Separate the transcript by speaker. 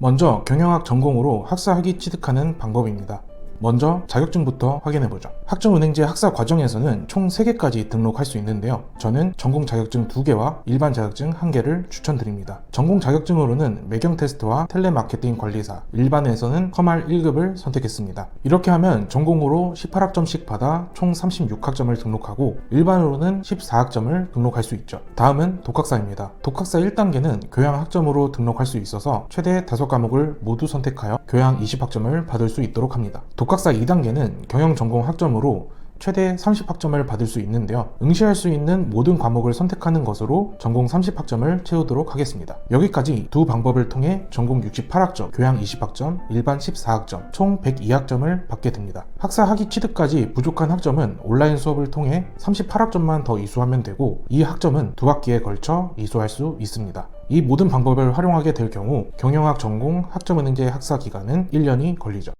Speaker 1: 먼저 경영학 전공으로 학사 학위 취득하는 방법입니다. 먼저 자격증부터 확인해보죠. 학점은행제 학사 과정에서는 총 3개까지 등록할 수 있는데요. 저는 전공 자격증 2개와 일반 자격증 1개를 추천드립니다. 전공 자격증으로는 매경 테스트와 텔레마케팅 관리사, 일반에서는 커말 1급을 선택했습니다. 이렇게 하면 전공으로 18학점씩 받아 총 36학점을 등록하고 일반으로는 14학점을 등록할 수 있죠. 다음은 독학사입니다. 독학사 1단계는 교양 학점으로 등록할 수 있어서 최대 5과목을 모두 선택하여 교양 20학점을 받을 수 있도록 합니다. 독 학사 2단계는 경영 전공 학점으로 최대 30학점을 받을 수 있는데요. 응시할 수 있는 모든 과목을 선택하는 것으로 전공 30학점을 채우도록 하겠습니다. 여기까지 두 방법을 통해 전공 68학점, 교양 20학점, 일반 14학점, 총 102학점을 받게 됩니다. 학사 학위 취득까지 부족한 학점은 온라인 수업을 통해 38학점만 더 이수하면 되고 이 학점은 두 학기에 걸쳐 이수할 수 있습니다. 이 모든 방법을 활용하게 될 경우 경영학 전공 학점은행제 학사 기간은 1년이 걸리죠.